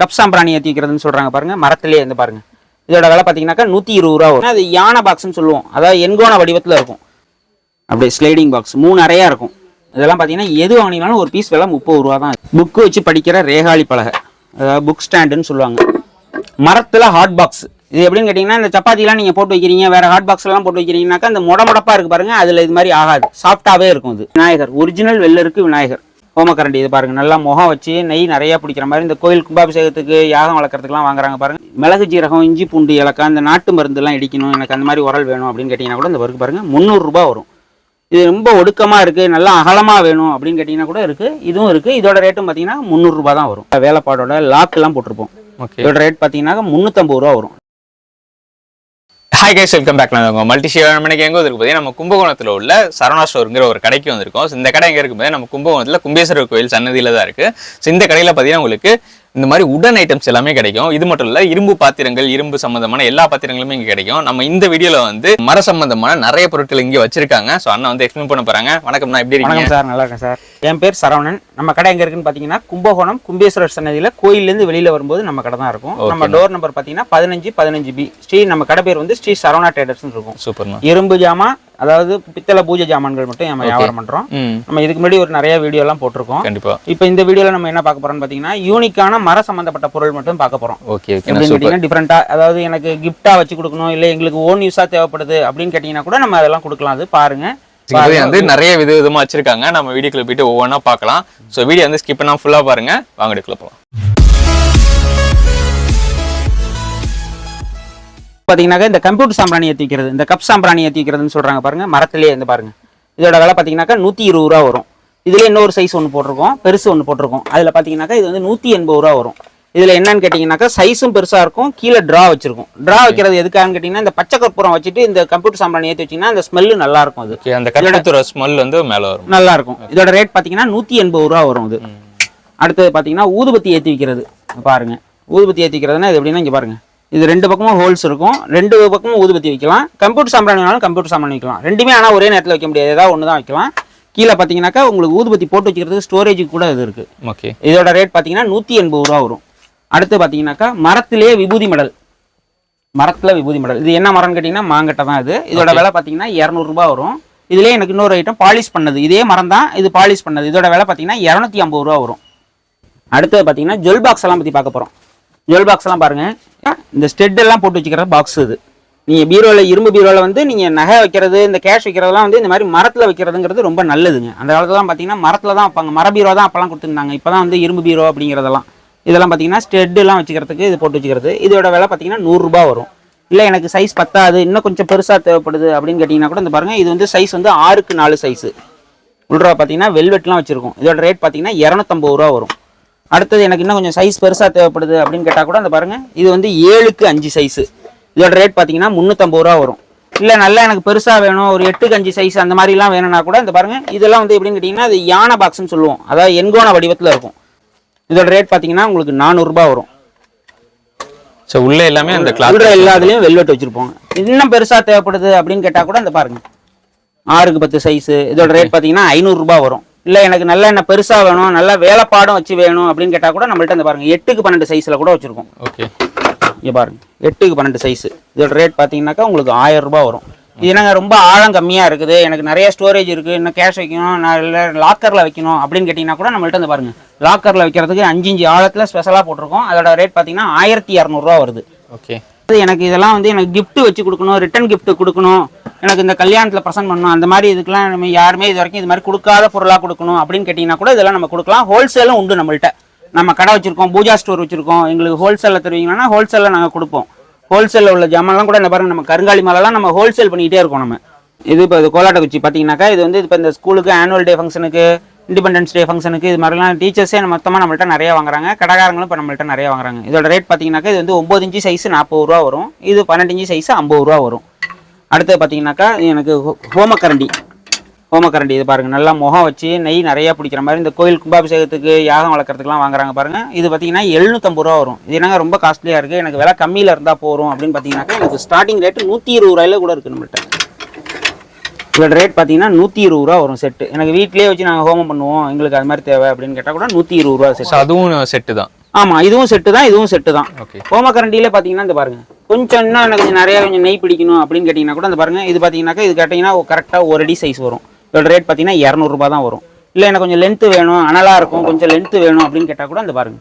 Cup சாம்பிராணி ஏற்றி வைக்கிறதுன்னு சொல்கிறாங்க பாருங்கள் மரத்துலேயே இருந்து பாருங்கள் இதோட விலை பார்த்தீங்கன்னாக்கா நூற்றி இருபது ரூபா வரும். அது யானை பாக்ஸ்னு சொல்லுவோம். அதாவது எண்கோண வடிவத்தில் இருக்கும். அப்படியே ஸ்லைடிங் பாக்ஸ் மூணு நிறையா இருக்கும். இதெல்லாம் பார்த்தீங்கன்னா எது வாங்கினாலும் ஒரு பீஸ் விலை முப்பது ரூபா தான். புக்கு வச்சு படிக்கிற ரேகாலி பலகை. அதாவது புக் ஸ்டாண்டுன்னு சொல்லுவாங்க. மரத்தில் ஹாட் பாக்ஸ் இது எப்படின்னு கேட்டிங்கன்னா இந்த சப்பாத்திலாம் நீங்கள் போட்டு வைக்கிறீங்க வேறு ஹாட் பாக்ஸ்லாம் போட்டு வைக்கிறீங்கனாக்கா அந்த முட முடப்பா இருக்கு பாருங்கள் அதில் இது மாதிரி ஆகாது. சாஃப்டாகவே இருக்கும் இது விநாயகர். ஒரிஜினல் வெள்ளருக்கு விநாயகர். ஹோமக்கரண்டி இது பாருங்க. நல்லா முகம் வச்சு நெய் நிறைய பிடிக்கிற மாதிரி இந்த கோயில் கும்பாபிஷேகத்துக்கு யாகம் வளர்க்குறதுக்குலாம் வாங்குறாங்க பாருங்க. மிளகு ஜீரகம் இஞ்சி பூண்டு இலக்கா இந்த நாட்டு மருந்துலாம் இடிக்கணும். எனக்கு அந்த மாதிரி உரல் வேணும் அப்படின்னு கேட்டிங்கன்னா கூட இந்த வருக்கு பாருங்க முந்நூறுரூபா வரும். இது ரொம்ப ஒடுக்கமாக இருக்குது நல்லா அகலமாக வேணும் அப்படின்னு கேட்டிங்கன்னா கூட இருக்குது இதுவும் இருக்குது இதோட ரேட்டும் பார்த்தீங்கன்னா முந்நூறுரூபா தான் வரும். வேலைப்பாடோட லாக்கெல்லாம் போட்டிருப்போம். ஓகே இதோட ரேட் பார்த்தீங்கன்னா முந்நூற்றம்பது ரூபா வரும். ஹாய் கைஸ் வெல்கம் பேக் நான் உங்கள் மல்டி ஷேர் மணிக்கு எங்கே வந்திருக்கு பார்த்தீங்கன்னா நம்ம கும்பகோணத்தில் உள்ள சரவணா ஸ்டோருங்கிற ஒரு கடைக்கு வந்திருக்கோம். இந்த கடை எங்கே இருக்கு பார்த்தீங்கன்னா நம்ம கும்பகோணத்தில் கும்பேஸ்வரர் கோயில் சன்னதியில் தான் இருக்குது ஸோ இந்த கடையில் பார்த்தீங்கன்னா உங்களுக்கு இந்த மாதிரி உடன் ஐட்டம்ஸ் எல்லாமே கிடைக்கும். இது மட்டும் இல்லை இரும்பு பாத்திரங்கள் இரும்பு சம்மந்தமான எல்லா பாத்திரங்களுமே இங்கே கிடைக்கும். நம்ம இந்த வீடியோவில் வந்து மர சம்பந்தமான நிறைய பொருட்கள் இங்கே வச்சிருக்காங்க. ஸோ அண்ணா வந்து எக்ஸ்பிளைன் பண்ண போகிறாங்க வணக்கம் நான் எப்படி இருக்கீங்க? சார் நல்லா இருக்கேன் சார். என் பேர் சரவணன். நம்ம கடை எங்கே இருக்குன்னு பார்த்தீங்கன்னா கும்பகோணம் கும்பேஸ்வரர் சன்னதியில் கோயிலேருந்து வெளியில் வரும்போது நம்ம கடை தான் இருக்கும். நம்ம டோர் நம்பர் பார்த்தீங்கன்னா பதினஞ்சு பதினஞ்சு பி ஸ்ரீ நம்ம கடை பேர் வந்து ஸ்ரீ சரவணா ட்ரேடர்ஸ்னு இருக்கும். சூப்பர்ண்ணா இரும்பு ஜாமான் அதாவது பித்தளை பூஜை ஜாமான்கள் மட்டும் நம்ம வியாபாரம் பண்ணுறோம் ம். நம்ம இதுக்கு முன்னாடி ஒரு நிறைய வீடியோலாம் போட்டிருக்கோம். கண்டிப்பாக இப்போ இந்த வீடியோல நம்ம என்ன பார்க்க போறோம்னு பார்த்தீங்கன்னா யூனிக்கான மர சம்பந்தப்பட்ட பொருள் மட்டும் பார்க்க போறோம். ஓகே டிஃப்ரெண்டா அதாவது எனக்கு கிஃப்டா வச்சு கொடுக்கணும் இல்லை எங்களுக்கு ஓன் யூஸா தேவைப்படுது அப்படின்னு கேட்டிங்கன்னா கூட நம்ம அதெல்லாம் கொடுக்கலாம். அது பாருங்க. வந்து நிறைய வித விதமா வச்சிருக்காங்க. நம்ம வீடியோக்குள்ள போயிட்டு ஒவ்வொன்றா பார்க்கலாம். ஸோ வீடியோ வந்து ஸ்கிப் பண்ணாம ஃபுல்லா பாருங்க. வாங்க எடுக்கல போகலாம் பார்த்தீங்கன்னாக்கா இந்த கம்ப்யூட்டர் சாம்பிராணி ஏற்றி வைக்கிறது இந்த கப் சாம்பிராணி ஏற்றி வைக்கிறதுன்னு சொல்றாங்க பாருங்க மரத்திலே இருந்து பாருங்க. இதோட விலை பார்த்தீங்கன்னாக்கா நூற்றி இருபது ரூபா வரும். இதுல இன்னொரு சைஸ் ஒன்று போட்டிருக்கோம் பெருசு ஒன்று போட்டிருக்கோம். அதில் பார்த்தீங்கன்னாக்கா இது வந்து நூற்றி எண்பது ரூபா வரும். இதில் என்னன்னு கேட்டிங்கனாக்கா சைஸும் பெருசாக இருக்கும் கீழே ட்ரா வச்சிருக்கும். ட்ரா வைக்கிறது எதுக்காகன்னு கேட்டிங்கன்னா இந்த பச்சை கற்பூரம் வச்சுட்டு இந்த கம்ப்யூட்டர் சாம்பிராணி ஏற்றி வச்சிங்கன்னா அந்த ஸ்மெல்லு நல்லா இருக்கும் அது. அந்த கருத்துற ஸ்மெல் வந்து மேல வரும். நல்லா இருக்கும். இதோட ரேட் பார்த்தீங்கன்னா நூற்றி எண்பது ரூபா வரும் இது அடுத்தது பார்த்தீங்கன்னா ஊதுபத்தி ஏற்றி வைக்கிறது. பாருங்க. ஊதுபத்தி ஏற்றி வைக்கிறதுனா இது எப்படின்னா இங்கே பாருங்க. இது ரெண்டு பக்கமும் ஹோல்ஸ் இருக்கும். ரெண்டு பக்கமும் ஊதுபத்தி வைக்கலாம். கம்ப்யூட்டர் சாம்பிராணி வேணாலும் கம்ப்யூட்டர் சாம்பிராணி வைக்கலாம். ரெண்டுமே ஆனால் ஒரே நேரத்தில் வைக்க முடியாது. ஏதாவது ஒன்று தான் வைக்கலாம். கீழே பார்த்தீங்கன்னாக்கா உங்களுக்கு ஊதுபத்தி போட்டு வைக்கிறதுக்கு ஸ்டோரேஜுக்கு கூட இது இருக்குது ஓகே இதோட ரேட் பார்த்தீங்கன்னா நூற்றி எண்பது ரூபா வரும். அடுத்து பார்த்தீங்கன்னாக்கா மரத்திலே விபூதி மெடல். மரத்தில் விபூதி மெடல். இது என்ன மரம்னு கேட்டிங்கன்னா மாங்கட்டை தான் இது. இதோட விலை பார்த்தீங்கன்னா இரநூறுபா வரும். இதுலேயே எனக்கு இன்னொரு ஐட்டம் பாலிஷ் பண்ணது. இதே மரம் தான் இது பாலிஷ் பண்ணது. இதோட விலை பார்த்தீங்கன்னா இரநூத்தி ஐம்பது ரூபா வரும். அடுத்தது பார்த்தீங்கன்னா ஜுவல் பாக்ஸ் எல்லாம் பற்றி பார்க்க போகிறோம் ஜுவல் பாக்ஸ் எல்லாம் இந்த ஸ்டெட் எல்லாம் போட்டு வச்சுக்கிற பாக்ஸ் இது. நீங்கள் பீரோவில் இரும்பு பீரோவில் வந்து நீங்கள் நகை வைக்கிறது இந்த கேஷ் வைக்கிறதெல்லாம் வந்து இந்த மாதிரி மரத்தில் வைக்கிறதுங்கிறது ரொம்ப நல்லதுங்க. அந்த காலத்துலாம் பார்த்தீங்கன்னா மரத்தில் தான் வைப்பாங்க. மர பீரோ தான் அப்போல்லாம் கொடுத்துருந்தாங்க. இப்போ தான் வந்து இரும்பு பீரோ அப்படிங்கிறதெல்லாம். இதெல்லாம் பார்த்தீங்கன்னா ஸ்டெட்டுலாம் வச்சுக்கிறதுக்கு இது போட்டு வச்சுக்கிறது. இதோட விலை பார்த்தீங்கன்னா நூறுரூபா வரும். இல்லை எனக்கு சைஸ் பத்தாது. இன்னும் கொஞ்சம் பெருசாக தேவைப்படுது அப்படின்னு கேட்டிங்கன்னா கூட இந்த பாருங்கள் இது வந்து சைஸ் வந்து ஆறுக்கு நாலு சைஸு உள்ளுறா பார்த்தீங்கன்னா வெல்வெட்லாம் வச்சுருக்கோம். இதோட ரேட் பார்த்தீங்கன்னா இரநூத்தம்பது ரூபா வரும். அடுத்தது எனக்கு இன்னும் கொஞ்சம் சைஸ் பெருசாக தேவைப்படுது அப்படின்னு கேட்டால் கூட அந்த பாருங்கள் இது வந்து ஏழுக்கு அஞ்சு சைஸு இதோட ரேட் பார்த்தீங்கன்னா முந்நூற்றம்பது ரூபா வரும். இல்லை நல்லா எனக்கு பெருசாக வேணும் ஒரு எட்டுக்கு அஞ்சு சைஸ் அந்த மாதிரிலாம் வேணும்னா கூட இந்த பாருங்கள் இதெல்லாம் வந்து எப்படின்னு கேட்டிங்கன்னா அது யானை பாக்ஸ்னு சொல்லுவோம். அதாவது எண்கோண வடிவத்தில் இருக்கும். இதோட ரேட் பார்த்தீங்கன்னா உங்களுக்கு நானூறுரூபா வரும். ஸோ உள்ள எல்லாமே அந்த கிளாத் உள்ள எல்லாத்துலேயும் வெல்வெட் வச்சுருப்போங்க. இன்னும் பெருசாக தேவைப்படுது அப்படின்னு கேட்டால் கூட இந்த பாருங்க. ஆறுக்கு பத்து சைஸு இதோட ரேட் பார்த்தீங்கன்னா ஐநூறுரூபா வரும். இல்லை எனக்கு நல்லா என்ன பெருசாக வேணும் நல்லா வேலைப்பாடம் வச்சு வேணும் அப்படின்னு கேட்டால் கூட நம்மள்ட்ட இந்த பாருங்க எட்டுக்கு பன்னெண்டு சைஸில் கூட வச்சுருக்கோம். ஓகே. இங்கே பாருங்க எட்டுக்கு பன்னெண்டு சைஸு இதோட ரேட் பார்த்தீங்கன்னாக்கா உங்களுக்கு ஆயிரம் ரூபாய் வரும். இது என்னங்க ரொம்ப ஆழம் கம்மியாக இருக்குது. எனக்கு நிறைய ஸ்டோரேஜ் இருக்குது இன்னும் கேஷ் வைக்கணும் நான் இல்லை லாக்கரில் வைக்கணும் அப்படின்னு கேட்டிங்கன்னா கூட நம்மள்ட்ட இந்த பாருங்க லாக்கரில் வைக்கிறதுக்கு அஞ்சு இஞ்சு ஆழத்தில் ஸ்பெஷலாக போட்டிருக்கோம். அதோட ரேட் பார்த்தீங்கன்னா ஆயிரத்தி இரநூறுவா வருது. ஓகே. அது எனக்கு இதெல்லாம் வந்து எனக்கு gift வச்சு கொடுக்கணும் ரிட்டன் gift கொடுக்கணும். எனக்கு இந்த கல்யாணத்தில் ப்ரெசென்ட் பண்ணணும் அந்த மாதிரி இதுக்கெல்லாம் நம்ம யாருமே இது வரைக்கும் இது மாதிரி கொடுக்காத பொருளாக கொடுக்கணும் அப்படின்னு கேட்டிங்கன்னா கூட இதெல்லாம் நம்ம கொடுக்கலாம். ஹோல்சேலும் உண்டு நம்மள்கிட்ட நம்ம கடை வச்சுருக்கோம் பூஜா ஸ்டோர் வச்சுருக்கோம். எங்களுக்கு ஹோல்சேலில் தருவீங்கன்னா ஹோல்சேலில் நாங்கள் கொடுப்போம். ஹோல்சேலில் உள்ள ஜாமான்லாம் கூட இந்த பாருங்கள் நம்ம கருங்காலி மாலெல்லாம் நம்ம ஹோல்சேல் பண்ணிக்கிட்டே இருக்கோம் நம்ம. இது இப்போ இது கோலாட்ட குச்சி பார்த்தீங்கன்னாக்கா இது வந்து இப்போ இந்த ஸ்கூலுக்கு ஆனுவல் டே ஃபங்க்ஷனுக்கு இண்டிபெண்டன்ஸ் டே ஃபங்க்ஷனுக்கு இது மாதிரிலாம் டீச்சர்ஸே மொத்தமாக நம்மள்ட்ட நிறைய வாங்குறாங்க. கடைக்காரங்களும் இப்போ நம்மள்ட்ட நிறைய வாங்குறாங்க. இதோட ரேட் பார்த்தீங்கன்னாக்கா இது வந்து ஒம்பது இன்ச்சு சைஸ் நாற்பது ரூபா வரும். இது பன்னெண்டு இன்ச்சு சைஸ் ஐம்பது ரூபா வரும். அடுத்து பார்த்தீங்கன்னாக்கா எனக்கு ஹோ- ஹோமக்கரண்டி. ஹோமக்கரண்டி இது பாருங்க நல்லா முகம் வச்சு நெய் நிறைய பிடிக்கிற மாதிரி இந்த கோயில் கும்பாபிஷேகத்துக்கு யாகம் வளர்க்குறதுக்குலாம் வாங்குறாங்க பாருங்க. இது பார்த்தீங்கன்னா எழுநூத்தம்பது ரூபா வரும். இது என்னங்க ரொம்ப காஸ்ட்லியாக இருக்குது எனக்கு விலை கம்மியில் இருந்தால் போகிறோம் அப்படின்னு பார்த்தீங்கன்னாக்கா எனக்கு ஸ்டார்டிங் ரேட்டு நூற்றி இருபது ரூபாயில கூட இருக்குது நம்மள்ட்ட. இதோட ரேட் பார்த்தீங்கன்னா நூற்றி இருபது ரூபா வரும் செட்டு எனக்கு வீட்டிலேயே வச்சு நாங்கள் ஹோமம் பண்ணுவோம். எங்களுக்கு அது மாதிரி தேவை அப்படின்னு கேட்டால் கூட நூற்றி இருபது ரூபா செட் அதுவும் செட்டு தான். ஆமா இதுவும் செட்டு தான் இதுவும் செட்டு தான். ஓகே ஹோம கரண்டியில பாத்தீங்கன்னா இந்த பாருங்க கொஞ்சம் இன்னும் எனக்கு கொஞ்சம் நிறையா கொஞ்சம் நெய் பிடிக்கணும் அப்படின்னு கேட்டிங்கன்னா கூட அந்த பாருங்க இது பார்த்தீங்கன்னாக்கா இது கேட்டிங்கன்னா கரெக்டாக ஒரு அடி சைஸ் வரும். இதோட ரேட் பார்த்தீங்கன்னா இரநூறுபா தான் வரும். இல்லை எனக்கு கொஞ்சம் லென்த்து வேணும் அனலாக இருக்கும் கொஞ்சம் லென்த்து வேணும் அப்படின்னு கேட்டால் கூட அந்த பாருங்க.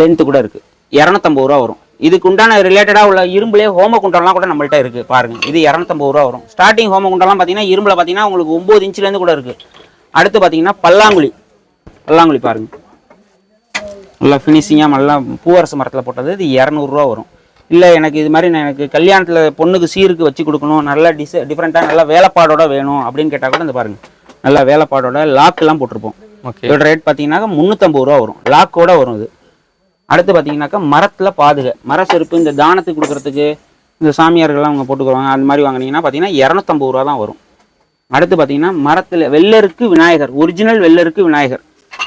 லென்த்து கூட இருக்குது இரநூத்தம்பது ரூபா வரும். இதுக்கு உண்டான ரிலேட்டடாக உள்ள இரும்புலேயே ஹோம குண்டம்லாம் கூட நம்மள்ட்ட இருக்குது பாருங்கள் இது இரநூத்தம்பது ரூபா வரும். ஸ்டார்டிங் ஹோம குண்டம்லாம் பார்த்தீங்கன்னா இரும்பில் பார்த்தீங்கன்னா உங்களுக்கு ஒம்பது இன்ச்லேருந்து கூட இருக்குது அடுத்து பார்த்தீங்கன்னா பல்லாங்குழி. பல்லாங்குழி பாருங்கள் நல்லா ஃபினிஷிங்காக நல்லா பூவரசு மரத்தில் போட்டது இது இரநூறுவா வரும். இல்லை எனக்கு இது மாதிரி நான் எனக்கு கல்யாணத்தில் பொண்ணுக்கு சீருக்கு வச்சு கொடுக்கணும் நல்ல டிச டிஃப்ரெண்ட்டாக நல்ல வேலைப்பாடோட வேணும் அப்படின்னு கேட்டால் கூட இந்த பாருங்க. நல்ல வேலைப்பாடோட லாக்கெல்லாம் போட்டிருப்போம். ஓகே இதோட ரேட் பார்த்தீங்கன்னாக்கா முந்நூற்றம்பது ரூபா வரும். லாக்கோட வரும் இது. அடுத்து பார்த்தீங்கன்னாக்கா மரத்தில் பாதுகை. மர செருப்பு இந்த தானத்துக்கு கொடுக்கறதுக்கு இந்த சாமியார்கள்லாம் அவங்க போட்டுக்குவாங்க. அந்த மாதிரி வாங்குனீங்கன்னா பார்த்தீங்கன்னா இரநூத்தம்பது ரூபா தான் வரும். அடுத்து பார்த்தீங்கன்னா மரத்தில் வெள்ளருக்கு விநாயகர் ஒரிஜினல் வெள்ளருக்கு விநாயகர்.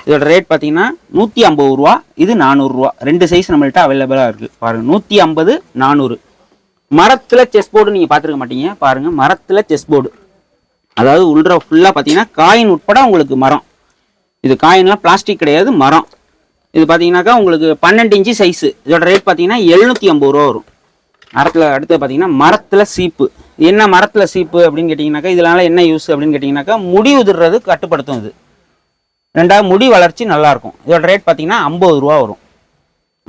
இதோட ரேட் பார்த்தீங்கன்னா நூற்றி ஐம்பது ரூபா இது நானூறுரூவா ரெண்டு சைஸ் நம்மள்கிட்ட அவைலபிளாக இருக்குது பாருங்கள் நூற்றி ஐம்பது நானூறு. மரத்தில் செஸ் போர்டு நீங்கள் பார்த்துருக்க மாட்டீங்க. பாருங்கள் மரத்தில் செஸ் போர்டு அதாவது உள்ள ஃபுல்லாக பார்த்தீங்கன்னா காயின் உட்பட உங்களுக்கு மரம். இது காயின்லாம் பிளாஸ்டிக் கிடையாது மரம். இது பார்த்தீங்கன்னாக்கா உங்களுக்கு பன்னெண்டு இன்ச்சு சைஸு இதோட ரேட் பார்த்தீங்கன்னா எழுநூற்றி ஐம்பது ரூபா வரும். மரத்தில் அடுத்து பார்த்தீங்கன்னா மரத்தில் சீப்பு. என்ன மரத்தில் சீப்பு அப்படின்னு கேட்டிங்கனாக்கா இதனால என்ன யூஸ் அப்படின்னு கேட்டிங்கனாக்கா முடி உதிர்றது கட்டுப்படுத்தும் இது. ரெண்டாவது முடி வளர்ச்சி நல்லாயிருக்கும் இதோட ரேட் பார்த்தீங்கன்னா ஐம்பது ரூபா வரும்.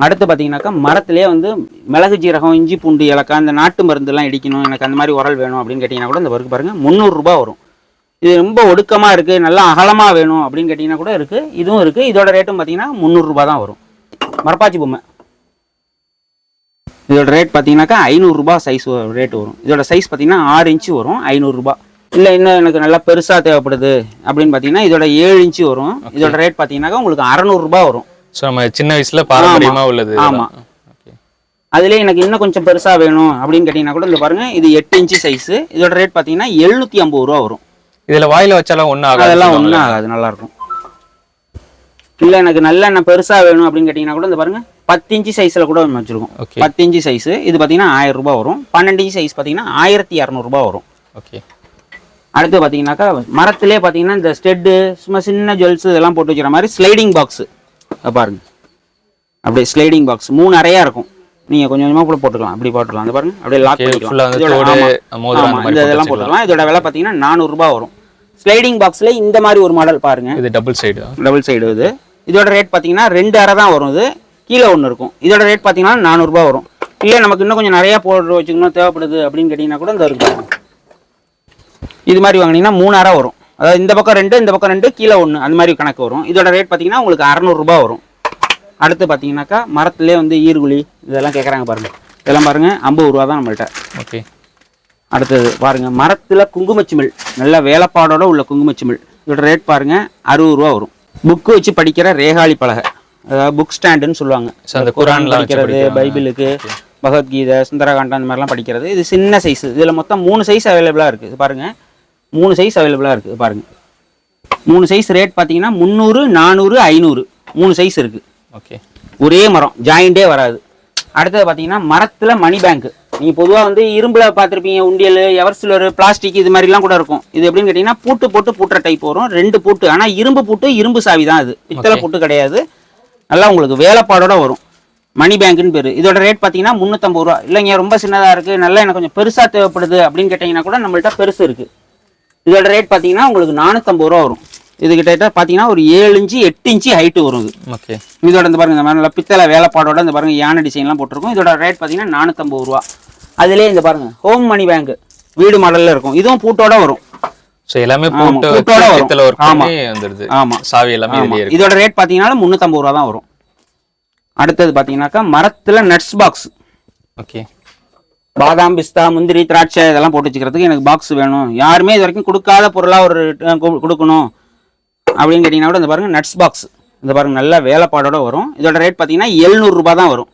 அடுத்து பார்த்தீங்கன்னாக்கா மரத்திலே வந்து மிளகு ஜீரகம் இஞ்சி பூண்டு இலக்காய் இந்த நாட்டு மருந்துலாம் இடிக்கணும். எனக்கு அந்த மாதிரி உரல் வேணும் அப்படின்னு கேட்டிங்கன்னா கூட இந்த வருக்கு பாருங்கள் முந்நூறுரூபா வரும். இது ரொம்ப ஒடுக்கமாக இருக்குது நல்லா அகலமாக வேணும் அப்படின்னு கேட்டிங்கன்னா கூட இருக்குது இதுவும் இருக்குது இதோட ரேட்டும் பார்த்தீங்கன்னா முந்நூறுரூபா தான் வரும். மரப்பாச்சி பொம்மை. இதோட ரேட் பார்த்தீங்கன்னாக்கா ஐநூறுரூபா சைஸ் ரேட் வரும். இதோட சைஸ் பார்த்தீங்கன்னா ஆறு இன்ச்சு வரும் ஐநூறுரூபா இல்லை இன்னும் எனக்கு நல்லா பெருசாக தேவைப்படுது. அப்படின்னு பார்த்தீங்கன்னா இதோட ஏழு இன்ச்சு வரும். இதோட ரேட் பார்த்தீங்கன்னாக்கா உங்களுக்கு அறநூறுபா வரும். ஸோ நம்ம சின்ன வயசுல பாரம்பரியமா உள்ளது ஆமா. ஓகே அதுலேயே எனக்கு இன்னும் கொஞ்சம் பெருசாக வேணும் அப்படின்னு கேட்டிங்கன்னா கூட இந்த பாருங்க இது எட்டு இன்ச்சு சைஸு இதோட ரேட் பார்த்தீங்கன்னா எழுநூற்றி ஐம்பது ரூபா வரும். இதுல வாயில வச்சாலும் ஒன்றும் ஆகாது அதெல்லாம். ஒன்றும் ஆகாது நல்லா இருக்கும் இல்லை எனக்கு நல்லெண்ணெய் பெருசாக வேணும் அப்படின்னு கேட்டிங்கன்னா கூட இந்த பாருங்க பத்து இன்ச்சு சைஸில் கூட ஒன்று வச்சிருக்கோம். பத்து இன்ச்சு சைஸு இது பார்த்தீங்கன்னா ஆயிரம் ரூபாய் வரும். பன்னெண்டு இன்ச்சு சைஸ் பார்த்தீங்கன்னா ஆயிரத்தி இரநூறுபா வரும். ஓகே அடுத்து பார்த்தீங்கன்னாக்கா மரத்திலே பார்த்தீங்கன்னா இந்த ஸ்டெட்டு சும்மா சின்ன ஜுவல்ஸ் இதெல்லாம் போட்டு வைக்கிற மாதிரி ஸ்லைடிங் பாக்ஸு பாருங்க. அப்படியே ஸ்லைடிங் பாக்ஸ் மூணு அறையா இருக்கும். நீங்கள் கொஞ்சம் கொஞ்சமாக கூட போட்டுக்கலாம். அப்படி போட்டுக்கலாம். பாருங்க. அப்படியே லாக் பண்ணிக்கலாம். இந்த இதெல்லாம் போட்டுக்கலாம். இதோட விலை பார்த்தீங்கன்னா நானூறுரூபா வரும். ஸ்லைடிங் பாக்ஸில் இந்த மாதிரி ஒரு மாடல் பாருங்க. இது டபுள் சைடு டபுள் சைடு இது. இதோட ரேட் பார்த்தீங்கன்னா ரெண்டு அறை தான் வரும் இது. கீழே ஒன்று இருக்கும். இதோட ரேட் பார்த்தீங்கன்னா நானூறுரூபா வரும். இல்லை நமக்கு இன்னும் கொஞ்சம் நிறையா போட்டு வச்சுக்கணும் தேவைப்படுது அப்படின்னு கேட்டிங்கன்னா கூட இந்த இருக்கு பாருங்க. இது மாதிரி வாங்கினீங்கன்னா மூணு அறை வரும். அதாவது இந்த பக்கம் ரெண்டு இந்த பக்கம் ரெண்டு கீழே ஒன்று அந்த மாதிரி கணக்கு வரும். இதோட ரேட் பார்த்தீங்கன்னா உங்களுக்கு அறநூறுபா வரும். அடுத்து பார்த்தீங்கன்னாக்கா மரத்துலேயே வந்து ஈர்குழி இதெல்லாம் கேட்குறாங்க பாருங்க. இதெல்லாம் பாருங்க ஐம்பது ரூபா தான் நம்மள்ட்ட. ஓகே. அடுத்தது பாருங்க மரத்துல குங்குமச்சிமிழ் நல்ல வேலைப்பாடோட உள்ள குங்குமச்சிமிழ். இதோட ரேட் பாருங்க அறுபது ரூபா வரும். புக்கு வச்சு படிக்கிற ரேகாலி பலகை. அதாவது புக் ஸ்டாண்டுன்னு சொல்லுவாங்க. அந்த குரான் படிக்கிறது. பைபிளுக்கு பகவத்கீதை சுந்தரகாண்டம் அந்த மாதிரிலாம் படிக்கிறது. இது சின்ன சைஸ் இதுல மொத்தம் மூணு சைஸ் அவைலபிளா இருக்கு. இது பாருங்க மூணு சைஸ் அவைலபிளா இருக்கு இது பாருங்க. மூணு சைஸ் ரேட் பார்த்தீங்கன்னா முந்நூறு நானூறு ஐநூறு. மூணு சைஸ் இருக்கு. ஓகே ஒரே மரம் ஜாயிண்டே வராது. அடுத்தது பார்த்தீங்கன்னா மரத்தில் மணி பேங்க் நீங்கள் பொதுவாக வந்து இரும்பில் பார்த்துருப்பீங்க உண்டியல் எவர்சிலர் பிளாஸ்டிக் இது மாதிரிலாம் கூட இருக்கும். இது எப்படின்னு கேட்டிங்கன்னா பூட்டு போட்டு பூட்டுற டைப் வரும் ரெண்டு பூட்டு. ஆனால் இரும்பு பூட்டு இரும்பு சாவி தான் இது பித்தளை பூட்டு கிடையாது. நல்லா உங்களுக்கு வேலைப்பாடோட வரும். மணி பேங்க்னு பேர். இதோட ரேட் பார்த்தீங்கன்னா முந்நூற்றம்பது ரூபா. இல்லைங்க ரொம்ப சின்னதாக இருக்குது நல்லா எனக்கு கொஞ்சம் பெருசாக தேவைப்படுது அப்படின்னு கேட்டிங்கன்னா கூட நம்மள்ட்ட பெருசு இருக்குது இதோட ரேட் பார்த்தீங்கன்னா உங்களுக்கு நானூற்றம்பது ரூபா வரும். இது கிட்ட பார்த்தீங்கன்னா ஒரு ஏழு இன்ச்சு எட்டு இன்ச்சு ஹைட்டு வரும் இது. ஓகே இதோட இந்த பாருங்க இந்த மாதிரி பித்தளை வேலைப்பாடோட இந்த பாருங்க யானை டிசைன்லாம் போட்டிருக்கும். இதோட ரேட் பார்த்தீங்கன்னா நானூற்றம்பது ரூபா. அதுலேயே இந்த பாருங்க ஹோம் மணி பேங்க் வீடு மாடல்ல இருக்கும். இதுவும் பூட்டோட வரும். ஸோ எல்லாமே பூட்டோட வரும். பித்தளை ஒர்க் ஆமா. பண்ணி வந்துருது ஆமா. சாவி எல்லாமே இதோட ரேட் பார்த்தீங்கன்னா முந்நூற்றம்பது ரூபா தான் வரும். அடுத்தது பார்த்தீங்கன்னாக்கா மரத்துல நட்ஸ் பாக்ஸ் ஓகே பாதாம் பிஸ்தா முந்திரி திராட்சை இதெல்லாம் போட்டு வச்சுக்கிறதுக்கு எனக்கு பாக்ஸ் வேணும். யாருமே இது வரைக்கும் கொடுக்காத பொருளாக ஒரு கொடுக்கணும் அப்படின்னு கேட்டிங்கன்னா கூட இந்த பாருங்க நட்ஸ் பாக்ஸ் இந்த பாருங்க நல்ல வேலைப்பாடோட வரும். இதோட ரேட் பார்த்தீங்கன்னா எழுநூறுபா தான் வரும்.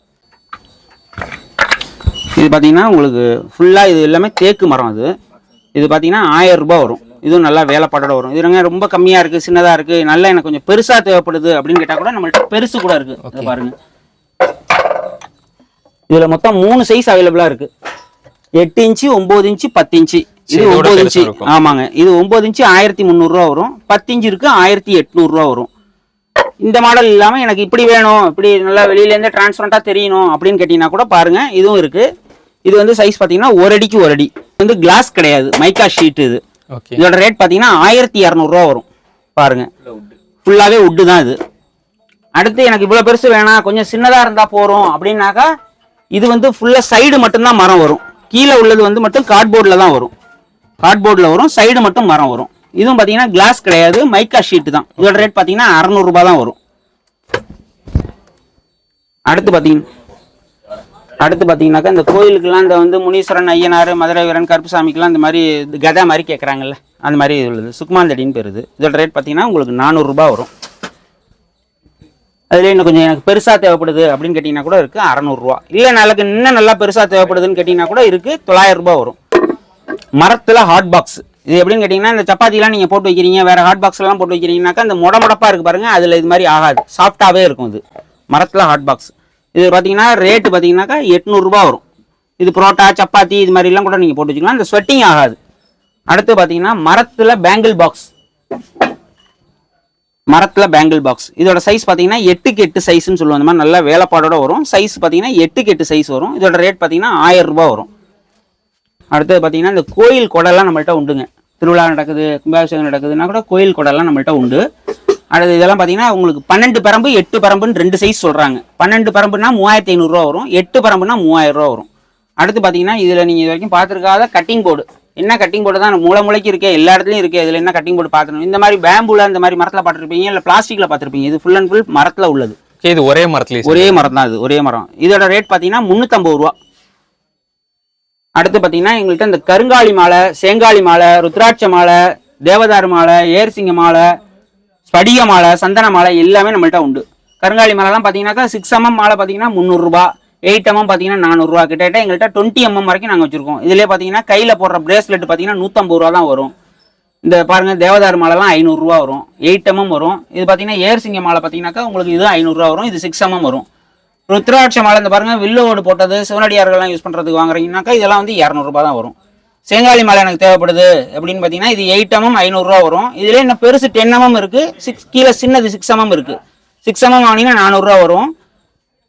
இது பார்த்தீங்கன்னா உங்களுக்கு ஃபுல்லாக இது எல்லாமே தேக்கு மரம் இது இது பார்த்தீங்கன்னா ஆயிரம் ரூபாய் வரும். இதுவும் நல்லா வேலைப்பாடோட வரும். இதுங்க ரொம்ப கம்மியாக இருக்குது சின்னதாக இருக்குது நல்லா எனக்கு கொஞ்சம் பெருசாக தேவைப்படுது அப்படின்னு கேட்டால் கூட நம்மள்ட்ட பெருசு கூட இருக்குது இதை பாருங்க. இதுல மொத்தம் மூணு சைஸ் அவைலபிளா இருக்கு. எட்டு இன்ச்சு ஒன்பது இன்ச்சு பத்து இன்ச்சு. இது ஒன்பது இன்ச்சு. ஆமாங்க. இது ஒன்பது இன்ச்சு ஆயிரத்தி முந்நூறுரூவா வரும். பத்து இன்ச்சு இருக்கு ஆயிரத்தி எட்நூறுரூவா வரும். இந்த மாடல் இல்லாமல் எனக்கு இப்படி வேணும் இப்படி நல்லா வெளியிலேருந்து டிரான்ஸ்பரண்ட்டாக தெரியணும் அப்படின்னு கேட்டிங்கன்னா கூட பாருங்க இதுவும் இருக்கு. இது வந்து சைஸ் பார்த்தீங்கன்னா ஒரு அடிக்கு ஒரு அடி. வந்து கிளாஸ் கிடையாது. மைக்கா ஷீட் இது. இதோட ரேட் பார்த்தீங்கன்னா ஆயிரத்தி இரநூறுவா வரும். பாருங்க. ஃபுல்லாகவே உட்டு தான் இது. அடுத்து எனக்கு இவ்வளோ பெருசு வேணாம் கொஞ்சம் சின்னதாக இருந்தால் போகிறோம் அப்படின்னாக்கா இது வந்து ஃபுல்லாக சைடு மட்டும்தான் மரம் வரும். கீழே உள்ளது வந்து மட்டும் கார்ட்போர்டில் தான் வரும். கார்ட்போர்டில் வரும் சைடு மட்டும் மரம் வரும். இதுவும் பார்த்தீங்கன்னா கிளாஸ் கிடையாது மைக்கா ஷீட்டு தான். இதோட ரேட் பார்த்தீங்கன்னா அறநூறுபா தான் வரும். அடுத்து பார்த்தீங்கன்னா அடுத்து பார்த்தீங்கன்னாக்கா இந்த கோயிலுக்கெல்லாம் இந்த வந்து முனீஸ்வரன் ஐயனார் மதுரை வீரன் கருப்புசாமிக்கெல்லாம் இந்த மாதிரி கதை மாதிரி கேட்குறாங்கல்ல அந்த மாதிரி இது உள்ளது. சுக்மாந்தடின்னு பேர் இது. இதோட ரேட் பார்த்தீங்கன்னா உங்களுக்கு நானூறுரூபா வரும். அதில் இன்னும் கொஞ்சம் எனக்கு பெருசாக தேவைப்படுது அப்படின்னு கேட்டிங்கன்னா கூட இருக்குது அறநூறுரூவா இல்லை எனக்கு இன்னும் நல்லா பெருசாக தேவைப்படுதுன்னு கேட்டிங்கன்னா கூட இருக்குது தொள்ளாயிரம் ரூபாய் வரும். மரத்தில் ஹாட் பாக்ஸ் இது எப்படின்னு கேட்டிங்கன்னா இந்த சப்பாத்திலாம் நீங்கள் போட்டு வைக்கிறீங்க வேறு ஹாட் பாக்ஸ்லாம் போட்டு வைக்கிறீங்கனாக்கா இந்த முட முடப்பாக இருக்குது பாருங்கள் அதில் இது மாதிரி ஆகாது. சாஃப்டாகவே இருக்கும் இது. மரத்தில் ஹாட் பாக்ஸ் இது பார்த்தீங்கன்னா ரேட்டு பார்த்தீங்கன்னாக்கா எட்நூறுரூபா வரும். இது புரோட்டா சப்பாத்தி இது மாதிரிலாம் கூட நீங்கள் போட்டு வச்சுக்கலாம். இந்த ஸ்வெட்டிங் ஆகாது. அடுத்து பார்த்தீங்கன்னா மரத்தில் பேங்கிள் பாக்ஸ் மரத்தில் பேங்கிள் பாக்ஸ் இதோட சைஸ் பார்த்தீங்கன்னா எட்டுக்கு எட்டு சைஸ்னு சொல்லுவோம். அந்த மாதிரி நல்ல வேலைப்பாடோட வரும். சைஸ் பார்த்தீங்கன்னா எட்டுக்கு எட்டு சைஸ் வரும். இதோட ரேட் பார்த்தீங்கன்னா ஆயிரம் ரூபா வரும். அடுத்தது பார்த்தீங்கன்னா இந்த கோயில் கொடைலாம் நம்மள்ட்ட உண்டுங்க. திருவிழா நடக்குது கும்பாபிஷேகம் நடக்குதுன்னா கூட கோயில் கொடைலாம் நம்மள்ட்ட உண்டு. அடுத்து இதெல்லாம் பார்த்தீங்கன்னா உங்களுக்கு பன்னெண்டு பரம்பு எட்டு பரம்புன்னு ரெண்டு சைஸ் சொல்கிறாங்க பன்னெண்டு பரம்புனா மூவாயிரத்தி ஐநூறுரூவா வரும். எட்டு பரம்புனா மூவாயிரம் ரூபா வரும். அடுத்து பார்த்தீங்கன்னா இதில் நீங்கள் இது வரைக்கும் பார்த்துருக்காத கட்டிங் போர்டு என்ன கட்டிங் போர்டு தான் மூளை மூளைக்கு இருக்கே எல்லா இடத்துலையும் இருக்குது இதில் என்ன கட்டிங் போர்டு பார்த்துணும் இந்த மாதிரி பேம்புல இந்த மாதிரி மரத்தில் பார்த்துருப்பீங்க இல்லை பிளாஸ்டிக்கில் பார்த்துருப்பீங்க இது ஃபுல் அண்ட் ஃபுல் மரத்தில் உள்ளது. இது ஒரே மரத்துலயே ஒரே மரம் தான் இது ஒரே மரம். இதோட ரேட் பார்த்தீங்கன்னா முந்நூற்றம்பது ரூபா. அடுத்து பார்த்தீங்கன்னா எங்கள்கிட்ட இந்த கருங்காலி மாலை சேங்காலி மாலை ருத்ராட்ச மாலை தேவதாரு மாலை ஏர்சிங்க மாலை ஸ்படிக மாலை சந்தன மாலை எல்லாமே நம்மள்ட்ட உண்டு. கருங்காலி மாலைலாம் பார்த்தீங்கன்னாக்கா சிக்ஸ் எம்எம் மாலை பார்த்தீங்கன்னா முந்நூறுரூபா எயிட் எம்எம் பார்த்தீங்கன்னா நானூறுரூவா கிட்டத்தட்ட எங்கள்கிட்ட டுவெண்ட்டி எம்எம் வரைக்கும் நாங்கள் வச்சிருக்கோம். இதுலேயே பார்த்தீங்கன்னா கையில் போடுற பிரேஸ்லெட் பார்த்தீங்கன்னா நூற்றம்பது ரூபா தான் வரும். இந்த பாருங்க தேவதார் மாலைலாம் ஐநூறுரூவா வரும். எயிட் எம்எம் வரும். இது பார்த்தீங்கன்னா ஏர்சிங்க மாலை பார்த்தீங்கன்னாக்கா உங்களுக்கு இது ஐநூறுரூவா வரும். இது சிக்ஸ் எம்எம் வரும். ருத்ராட்ச மாலை இந்த பாருங்க வில்லோடு போட்டது சிவனடியார்கள்லாம் யூஸ் பண்ணுறதுக்கு வாங்குறீங்கன்னாக்கா இதெல்லாம் வந்து இரநூறுபா தான் வரும். செங்காலி மாலை எனக்கு தேவைப்படுது அப்படின்னு பார்த்தீங்கன்னா இது எயிட் எம்எம் ஐநூறுரூவா வரும். இதில் இன்னும் பெருசு டென் எம்எம் இருக்குது சிக்ஸ் கீழே சின்னது சிக்ஸ் எம்எம் இருக்குது சிக்ஸ் எம்எம் வாங்கினீங்கன்னா நானூறுரூவா வரும்.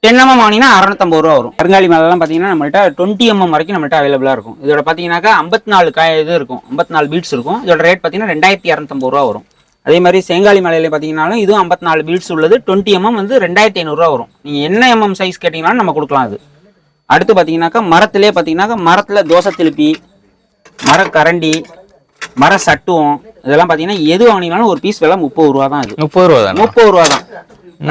டென் எம்எம் வாங்கினா அறநூத்தம்பது ரூபா வரும். கருங்காலி மேலாம் பார்த்தீங்கன்னா நம்மள்ட்ட டுவெண்ட்டி எம்எம் வரைக்கும் நம்மள்ட்ட அவைலபிளாக இருக்கும். இதோட பார்த்தீங்கன்னாக்கா ஐம்பத்தி நாலு காய் இது இருக்கும். ஐம்பத்தி நாலு பீட்ஸ் இருக்கும். இதோட ரேட் பார்த்தீங்கன்னா ரெண்டாயிரத்தி இரநூத்தம்பது ரூபா வரும். அதே மாதிரி செங்காலி மலையில பார்த்தீங்கன்னாலும் இதுவும் ஐம்பத்தி நாலு பீட்ஸ் உள்ளது டுவெண்ட்டி எம்எம் வந்து ரெண்டாயிரத்தி ஐநூறுரூவா வரும். நீங்கள் என்ன எம்எம் சைஸ் கேட்டிங்கனாலும் நம்ம கொடுக்கலாம் அது. அடுத்து பார்த்தீங்கன்னாக்கா மரத்திலே பார்த்தீங்கன்னாக்கா மரத்தில் தோசை திருப்பி மர கரண்டி மர சட்டுவம் இதெல்லாம் பார்த்தீங்கன்னா எது வாங்கினாலும் ஒரு பீஸ் விலை முப்பது ரூபா தான் அது. முப்பது ரூபா தானே முப்பது ரூபா தான்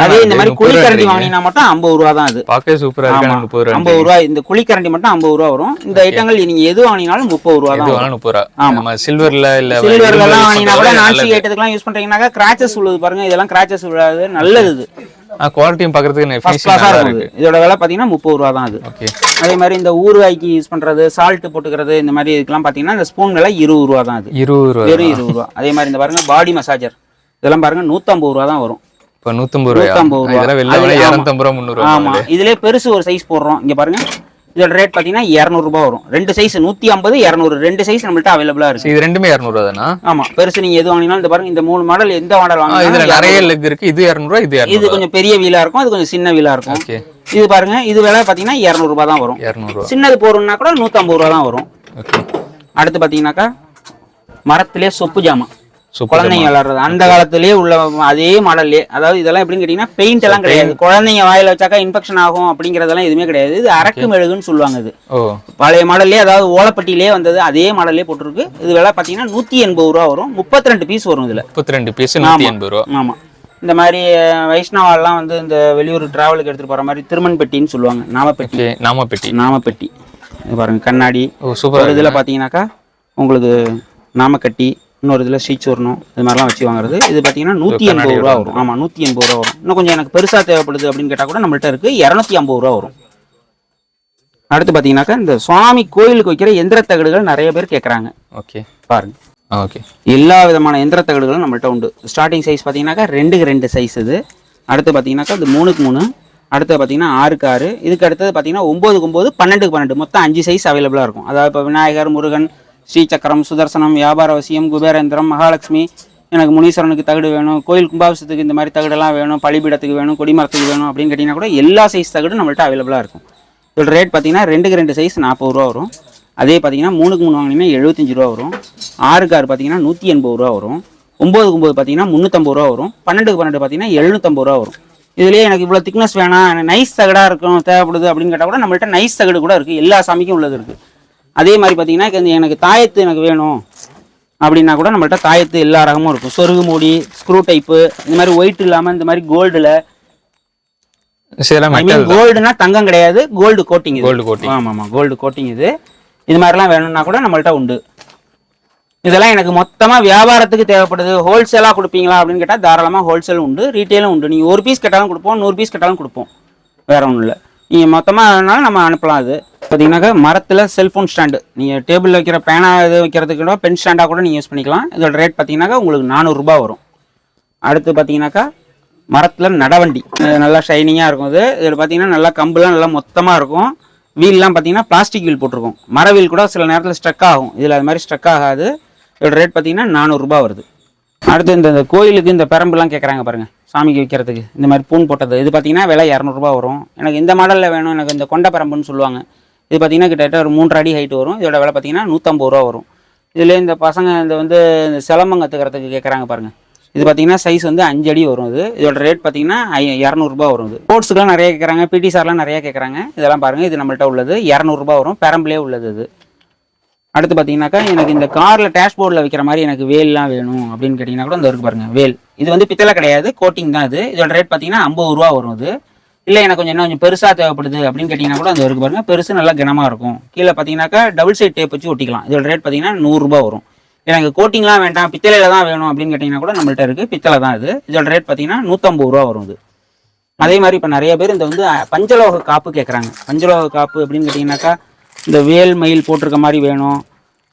அதே இந்த மாதிரி குழிக்கரண்டி. வாங்கினா மட்டும் ஐம்பது ரூபா தான் அது. பார்க்கவே சூப்பரா இருக்கு. முப்பது ரூபா ஐம்பது ரூபா இந்த குழிக்கரண்டி மட்டும் ஐம்பது ரூபா வரும். இந்த ஐட்டங்கள் நீங்க எது வாங்கினாலும் முப்பது ரூபா தான் முப்பது ரூபா. ஆமா. சில்வர்ல இல்ல சில்வர்ல எல்லாம் வாங்கினா கூட நான்சி. ஐட்டத்துக்குலாம் யூஸ் பண்றீங்கன்னாக்கா கிராச்சஸ் உள்ளது பாருங்க. இதெல்லாம் கிராச்சஸ் விழாது நல்லது இது குவாலிட்டியும் பாக்குறதுக்கு ஃபர்ஸ்ட் கிளாஸா இருக்கு. இதோட விலை பாத்தீங்கன்னா முப்பது ரூபா தான் அது. அதே மாதிரி இந்த ஊறுகாய்க்கு யூஸ் பண்றது சால்ட் போட்டுக்கிறது இந்த மாதிரி இதுக்கெல்லாம் பாத்தீங்கன்னா இந்த ஸ்பூன் விலை இருபது ரூபா தான் அது. இருபது ரூபா. வெறும் இருபது ரூபா. அதே மாதிரி இந்த பாருங்க பாடி மசாஜர் இதெல்லாம் பாருங்க நூத்தம்பது ரூபா தான் வரும். இப்ப நூத்தம்பது ரூபாயா? நூத்தம்பது ரூபா. இரநூத்தம்பது ரூபா முந்நூறு ரூபா ஆமா. இதுலயே பெருசு ஒரு சைஸ் போடுறோம். இங்க பாருங்க. இதோட ரேட் பாத்தீங்கன்னா 200 ரூபாய் வரும். ரெண்டு சைஸ் நூத்தி ஐம்பது இரநூறு. ரெண்டு சைஸ் நம்மள்ட்ட அவைலபிளா இருக்கு. இது ரெண்டுமே இரநூறு ரூபா தானா? ஆமா. பெருசு நீங்க எது வாங்கினாலும் இந்த பாருங்க இந்த மூணு மாடல் எந்த மாடல் இதுல வாங்கினாலும் நிறைய லெக் இருக்கு. இது இரநூறுவா இது இது கொஞ்சம் பெரிய வீலா இருக்கும் அது கொஞ்சம் சின்ன வீலா இருக்கும். ஓகே. இது பாருங்க இது விலை பாத்தீங்கன்னா 200 ரூபாய் தான் வரும். இரநூறுவா சின்னது போறோம்னா கூட 150 ரூபா தான் வரும். அடுத்து பாத்தீங்கன்னாக்கா மரத்திலே சொப்பு ஜாமான். குழந்தைங்க விளையாடுறது. அந்த காலத்திலேயே உள்ள அதே மாடல்லே அதாவது இதெல்லாம் எப்படின்னு கேட்டீங்கன்னா பெயிண்ட் எல்லாம் கிடையாது. குழந்தைங்க வாயில வச்சாக்கா இன்ஃபெக்ஷன் ஆகும் அப்படிங்கறதெல்லாம் எதுவுமே கிடையாது. இது அரக்கு மெழுகுன்னு சொல்லுவாங்க இது. பழைய மாடல்லே அதாவது ஓலப்பட்டியிலே வந்தது அதே மாடல்லே போட்டிருக்கு. இது விலை பார்த்தீங்கன்னா நூற்றி எண்பது ரூபா வரும். முப்பத்தி ரெண்டு பீஸ் வரும் இதில். முப்பத்தி ரெண்டு பீஸ் நூத்தி எண்பது ரூபா. ஆமாம் இந்த மாதிரி வைஷ்ணவாலாம் வந்து இந்த வெளியூர் டிராவலுக்கு எடுத்துகிட்டு போகிற மாதிரி திருமண் பெட்டின்னு சொல்லுவாங்க. நாமப்பெட்டி. நாமப்பெட்டி. இது பாருங்க கண்ணாடி. சூப்பரா இதில் பார்த்தீங்கன்னாக்கா உங்களுக்கு நாமக்கட்டி இன்னொரு இதில் ஸ்ரீச்சூர்ணம் இது மாதிரிலாம் வச்சு வாங்குறது. இது பார்த்தீங்கன்னா நூற்றி எண்பது ரூபா வரும். ஆமாம் நூற்றி எண்பது ரூபா வரும். இன்னும் கொஞ்சம் எனக்கு பெருசாக தேவைப்படுது அப்படின்னு கேட்டால் கூட நம்மள்ட்ட இருக்குது இரநூத்தி ஐம்பது ரூபா வரும். அடுத்து பார்த்தீங்கன்னாக்கா இந்த சுவாமி கோயிலுக்கு வைக்கிற எந்திர தகடுகள் நிறைய பேர் கேட்குறாங்க ஓகே. பாருங்க. ஓகே. எல்லா விதமான எந்திர தகடுகளும் நம்மள்ட்ட உண்டு. ஸ்டார்டிங் சைஸ் பார்த்தீங்கன்னாக்கா ரெண்டுக்கு ரெண்டு சைஸ் இது. அடுத்து பார்த்தீங்கன்னாக்கா இது மூணுக்கு மூணு. அடுத்து பார்த்தீங்கன்னா ஆறுக்கு ஆறு. இதுக்கு அடுத்தது பார்த்தீங்கன்னா ஒம்போதுக்கு ஒம்பது பன்னெண்டுக்கு பன்னெண்டு. மொத்தம் அஞ்சு சைஸ் அவைலபிளாக இருக்கும். அதாவது இப்போ விநாயகர் முருகன் ஸ்ரீசக்கரம் சுதர்சனம் வியாபார வசியம் குபேரேந்திரம் மகாலட்சுமி. எனக்கு முனீஸ்வரனுக்கு தகடு வேணும் கோயில் கும்பாபிஷத்துக்கு இந்த மாதிரி தகடெல்லாம் வேணும் பழிபீடத்துக்கு வேணும் கொடிமரத்துக்கு வேணும் அப்படின்னு கேட்டிங்கன்னா கூட எல்லா சைஸ் தகடும் நம்மள்ட்ட அவைலபிளாக இருக்கும். இதோட ரேட் பார்த்தீங்கன்னா ரெண்டுக்கு ரெண்டு சைஸ் நாற்பது ரூபா வரும். அதே பார்த்தீங்கன்னா மூணுக்கு மூணு வாங்கினீங்கன்னா எழுபத்தஞ்சு ரூபா வரும். ஆறுக்கு ஆறு பார்த்தீங்கன்னா நூற்றி எண்பது ரூபா வரும். ஒம்போதுக்கு ஒம்பது பார்த்தீங்கன்னா முந்நூற்றம்பது ரூபா வரும். பன்னெண்டுக்கு பன்னெண்டு பார்த்தீங்கன்னா எழுநூற்றம்பது ரூபா வரும். இதுலேயே எனக்கு இவ்வளோ திக்னஸ் வேணாம் எனக்கு நைஸ் தகடாக இருக்கும் தேவைப்படுது அப்படின்னு கேட்டால் கூட நம்மள்ட்ட நைஸ் தகடு கூட இருக்குது எல்லா சாமிக்கும் உள்ளது இருக்குது அதே மாதிரி பார்த்தீங்கன்னா எனக்கு தாயத்து எனக்கு வேணும் அப்படின்னா கூட நம்மள்ட்ட தாயத்து எல்லா ரகமும் இருக்கும். சொருகு மூடி ஸ்க்ரூ டைப்பு இந்த மாதிரி ஒயிட் இல்லாமல் இந்த மாதிரி கோல்டில் கோல்டுனா தங்கம் கிடையாது கோல்டு கோட்டிங் கோல்டு கோட்டிங் ஆமாம் ஆமாம் கோல்டு கோட்டிங் இது. இது மாதிரிலாம் வேணும்னா கூட நம்மள்ட்ட உண்டு. இதெல்லாம் எனக்கு மொத்தமாக வியாபாரத்துக்கு தேவைப்படுது. ஹோல்சேலாக கொடுப்பீங்களா அப்படின்னு கேட்டால் தாராளமாக ஹோல்சேல் உண்டு ரீட்டெயிலும் உண்டு. நீங்கள் ஒரு பீஸ் கேட்டாலும் கொடுப்போம் நூறு பீஸ் கேட்டாலும் கொடுப்போம். வேற ஒன்றும் இல்லை. நீங்கள் மொத்தமாக வேணாலும் நம்ம அனுப்பலாம் அது. பார்த்தீங்கன்னாக்கா மரத்தில் செல்ஃபோன் ஸ்டாண்டு நீங்கள் டேபிளில் வைக்கிற பேனா இது வைக்கிறதுக்கு கூட பென் ஸ்டாண்டாக கூட நீங்கள் யூஸ் பண்ணிக்கலாம். இதோட ரேட் பார்த்தீங்கன்னாக்கா உங்களுக்கு நானூறுரூபா வரும். அடுத்து பார்த்தீங்கன்னாக்கா மரத்தில் நடவண்டி. நல்லா ஷைனிங்காக இருக்கும் இது. இதில் பார்த்தீங்கன்னா நல்லா கம்புலாம் நல்லா மொத்தமாக இருக்கும். வீல்லாம் பார்த்தீங்கன்னா பிளாஸ்டிக் வீல் போட்டிருக்கும். மர வீல் கூட சில நேரத்தில் ஸ்ட்ரக் ஆகும். இதில் அது மாதிரி ஸ்ட்ரக் ஆகாது. இதோட ரேட் பார்த்தீங்கன்னா நானூறுரூபா வருது. அடுத்து இந்த இந்த கோயிலுக்கு இந்த பெரம்புலாம் கேட்குறாங்க பாருங்கள் சாமிக்கு வைக்கிறதுக்கு. இந்த மாதிரி பூன் போட்டது. இது பார்த்தீங்கன்னா விலை இரநூறுபா வரும். எனக்கு இந்த மாடலில் வேணும். எனக்கு இந்த கொண்டப்பரம்புன்னு சொல்லுவாங்க. இது பார்த்தீங்கன்னா கிட்டத்தட்ட ஒரு மூன்று அடி ஹைட் வரும். இதோட விலை பார்த்தீங்கன்னா நூற்றம்பது ரூபா வரும். இதில் இந்த பசங்க இந்த வந்து இந்த சிலம்பம் கற்றுக்கிறதுக்கு கேட்குறாங்க பாருங்கள் இது பார்த்தீங்கன்னா சைஸ் வந்து அஞ்சு அடி வரும் இது. இதோட ரேட் பார்த்தீங்கன்னா ஐ இரநூறுபா வரும் இது. ஸ்போர்ட்ஸுக்குலாம் நிறைய கேட்குறாங்க பிடி சார்லாம் நிறைய கேட்குறாங்க இதெல்லாம் பாருங்கள் இது நம்மள்ட்ட உள்ளது. இரநூறுபா வரும். பெரம்புலே உள்ளது இது. அடுத்து பார்த்தீங்கன்னாக்கா எனக்கு இந்த காரில் டேஷ்போர்டில் வைக்கிற மாதிரி எனக்கு வேல்லாம் வேணும் அப்படின்னு கேட்டிங்கன்னா கூட இந்த இருக்கு பாருங்கள் வேல். இது வந்து பித்தளை கிடையாது கோட்டிங் தான் இது. இதோட ரேட் பார்த்தீங்கன்னா ஐம்பது ரூபா வரும் இது இல்லை எனக்கு கொஞ்சம் இன்னும் கொஞ்சம் பெருசாக தேவைப்படுது அப்படின்னு கேட்டிங்கன்னா கூட அந்த இருக்கு பாருங்கள் பெருசு நல்லா கனமாக இருக்கும். கீழே பார்த்தீங்கன்னாக்கா டபுள் சைட் டேப் வச்சு ஒட்டிக்கலாம். இதோட ரேட் பார்த்தீங்கன்னா நூறுரூபா வரும். எனக்கு கோட்டிங்லாம் வேண்டாம் பித்தளையில் தான் வேணும் அப்படின்னு கேட்டிங்கன்னா கூட நம்மள்ட்ட இருக்குது பித்தளை தான் இது. இதோட ரேட் பார்த்தீங்கன்னா நூற்றம்பது ரூபா வரும் இது. அதே மாதிரி இப்போ நிறைய பேர் இந்த வந்து பஞ்சலோக காப்பு கேட்குறாங்க பஞ்சலோக காப்பு அப்படின்னு கேட்டிங்கன்னாக்கா இந்த வேல் மயில் போட்டிருக்க மாதிரி வேணும்.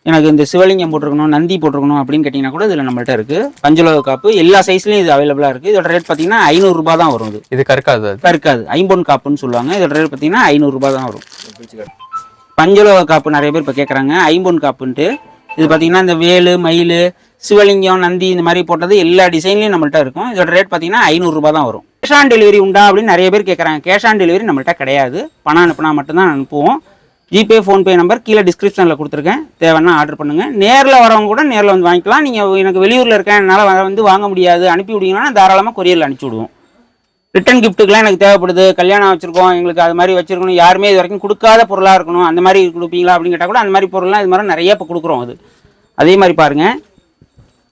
எனக்கு இந்த சிவலிங்கம் போட்டிருக்கணும் நந்தி போட்டிருக்கணும் அப்படின்னு கேட்டிங்கன்னா கூட இதில் நம்மள்ட்ட இருக்குது பஞ்சலோக காப்பு எல்லா சைஸ்லையும் இது அவைலபிளாக இருக்குது இதோட ரேட் பார்த்தீங்கன்னா ஐநூறுரூபா தான் வரும் இது. இது கற்காது இருக்காது ஐம்பொன் காப்புன்னு சொல்லுவாங்க. இதோட ரேட் பார்த்தீங்கன்னா ஐநூறுரூபா தான் வரும். பஞ்சலோக காப்பு நிறைய பேர் இப்போ கேட்குறாங்க ஐம்பொன் காப்புன்ட்டு. இது பார்த்தீங்கன்னா இந்த வேலு மயில் சிவலிங்கம் நந்தி இந்த மாதிரி போட்டது எல்லா டிசைன்லையும் நம்மள்ட்ட இருக்கும். இதோட ரேட் பார்த்தீங்கன்னா ஐநூறுரூபா தான் வரும். கேஷ் ஆன் டெலிவரி உண்டா அப்படின்னு நிறைய பேர் கேட்குறாங்க கேஷ் ஆன் டெலிவரி நம்மள்ட்ட கிடையாது. பணம் அனுப்புனா மட்டும்தான் அனுப்புவோம். ஜிபே ஃபோன்பே நம்பர் கீழே டிஸ்கிரிப்ஷனில் கொடுத்துருக்கேன். தேவைன்னா ஆர்டர் பண்ணுங்கள் நேரில் வரவங்க கூட நேரில் வந்து வாங்கிக்கலாம். நீங்கள் எனக்கு வெளியூரில் இருக்கேன் என்னால் வந்து வாங்க முடியாது. அனுப்பி விடுங்கன்னா தாராளமாக கொரியரில் அனுப்பிச்சி விடுவோம். ரிட்டன் கிஃப்ட்டுக்கெலாம் எனக்கு தேவைப்படுது. கல்யாணம் வச்சுருக்கோம். எங்களுக்கு அது மாதிரி வச்சுருக்கணும். யாருமே இது வரைக்கும் கொடுக்காத பொருளாக இருக்கணும். அந்த மாதிரி கொடுப்பீங்களா அப்படின்னு கேட்டால் கூட அந்த மாதிரி பொருள்லாம் இது மாதிரி நிறைய இப்போ கொடுக்குறோம் அது. அதே மாதிரி பாருங்கள்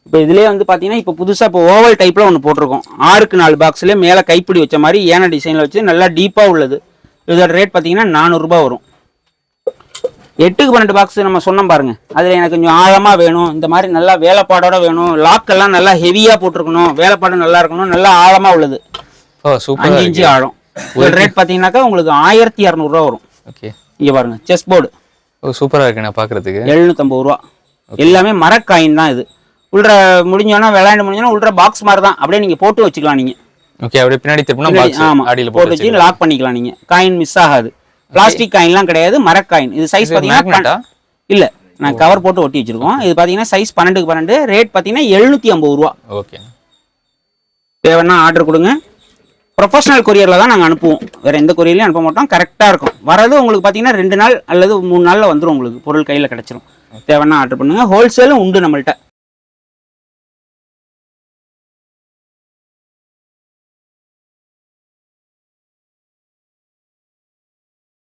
இப்போ இதுலேயே வந்து பார்த்தீங்கன்னா இப்போ புதுசாக இப்போ ஓவல் டைப்பில் ஒன்று போட்டிருக்கோம். ஆறுக்கு நாலு பாக்ஸ்லேயே மேலே கைப்பிடி வச்ச மாதிரி ஏன டிசைனில் வச்சு நல்லா டீப்பாக உள்ளது. இதோட ரேட் பார்த்தீங்கன்னா நானூறுரூபா வரும். எட்டுக்கு பன்னெண்டு பாக்ஸ் நம்ம சொன்னோம் பாருங்க. அதில் எனக்கு கொஞ்சம் ஆழமாக வேணும். இந்த மாதிரி நல்லா வேலைப்பாடோட வேணும். லாக்கெல்லாம் நல்லா ஹெவியாக போட்டிருக்கணும். வேலைப்பாடு நல்லா இருக்கணும். நல்லா ஆழமாக உள்ளது. அஞ்சு இன்ச்சு ஆழம். ஒரு ரேட் பார்த்தீங்கன்னாக்கா உங்களுக்கு ஆயிரத்தி இரநூறுவா வரும். ஓகே இங்கே பாருங்க செஸ் போர்டு ஓ சூப்பரா இருக்கு நான் பாக்குறதுக்கு. எழுநூத்தம்பது ரூபா. எல்லாமே மரக்காயின் தான் இது. உள்ள முடிஞ்சோன்னா விளையாண்டு முடிஞ்சோன்னா உள்ள பாக்ஸ் மாதிரி தான். அப்படியே நீங்கள் போட்டு வச்சுக்கலாம் நீங்கள் ஓகே அப்படியே பின்னாடி திருப்பினா பாக்ஸ் ஆமா. ஆடியில போட்டு போட்டு வச்சு லாக் பண்ணிக்கலாம் நீங்கள் காயின் மிஸ் ஆகாது. பிளாஸ்டிக் காயின்லாம் கிடையாது மரக்காயின் இது சைஸ் பார்த்தீங்கன்னா இல்ல நான் கவர் போட்டு ஒட்டி வச்சிருக்கோம். இது பார்த்தீங்கன்னா சைஸ் பன்னெண்டுக்கு பன்னெண்டு ரேட் பார்த்தீங்கன்னா எழுநூத்தி ஐம்பது ரூபா. ஓகே தேவைன்னா ஆர்டர் கொடுங்க. ப்ரொஃபஷனல் கொரியரில் தான் நாங்கள் அனுப்புவோம். வேற எந்த கொரியர்லையும் அனுப்ப மாட்டோம். கரெக்டாக இருக்கும். வரது உங்களுக்கு பார்த்தீங்கன்னா ரெண்டு நாள் அல்லது மூணு நாளில் வந்துடும் உங்களுக்கு. பொருள் கையில் கிடச்சிரும். தேவைன்னா ஆர்டர் பண்ணுங்க. ஹோல்சேலும் உண்டு நம்மள்ட்ட.